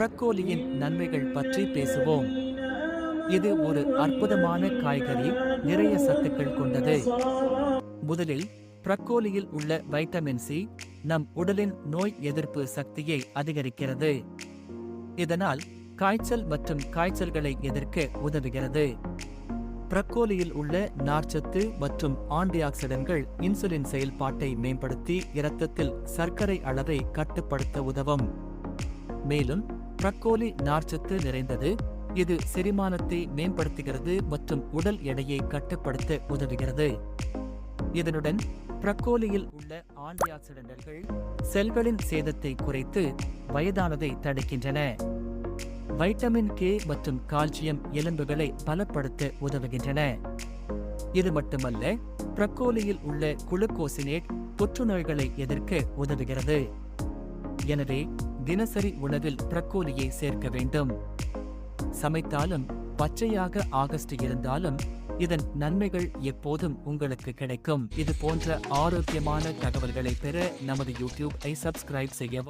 ப்ரக்கோலியின் நன்மைகள் பற்றி பேசுவோம். இது ஒரு அற்புதமான காய்கறி நிறைய சத்துக்கள் கொண்டது. முதலில் ப்ரக்கோலியில் உள்ள வைட்டமின் சி நம் உடலின் நோய் எதிர்ப்பு சக்தியை அதிகரிக்கிறது. இதனால் காய்ச்சல் மற்றும் காய்ச்சல்களை எதிர்க்க உதவுகிறது. ப்ரக்கோலியில் உள்ள நார்ச்சத்து மற்றும் ஆன்டிஆக்சிடன்ட்கள் இன்சுலின் செயல்பாட்டை மேம்படுத்தி இரத்தத்தில் சர்க்கரை அளவை கட்டுப்படுத்த உதவும். மேலும் ப்ரக்கோலி நார்ச்சத்து நிறைந்தது. இது செரிமானத்தை மேம்படுத்துகிறது மற்றும் உடல் எடையை கட்டுப்படுத்த உதவுகிறது. இதனுடன் ப்ரக்கோலியில் உள்ள ஆன்டிஆக்சிடன்ட்கள் செல்களின் சேதத்தை குறைத்து வயதானதை தடுக்கின்றன. வைட்டமின் கே மற்றும் கால்சியம் எலும்புகளை பலப்படுத்த உதவுகின்றன. இது மட்டுமல்ல ப்ரக்கோலியில் உள்ள குளுக்கோசினேட் புற்றுநோய்களை எதிர்க்க உதவுகிறது. எனவே தினசரி உணவில் ப்ரக்கோலியை சேர்க்க வேண்டும். சமைத்தாலும் பச்சையாக ஆகஸ்ட் இருந்தாலும் இதன் நன்மைகள் எப்போதும் உங்களுக்கு கிடைக்கும். இது போன்ற ஆரோக்கியமான தகவல்களை பெற நமது யூடியூப் ஐ சப்ஸ்கிரைப் செய்யவும்.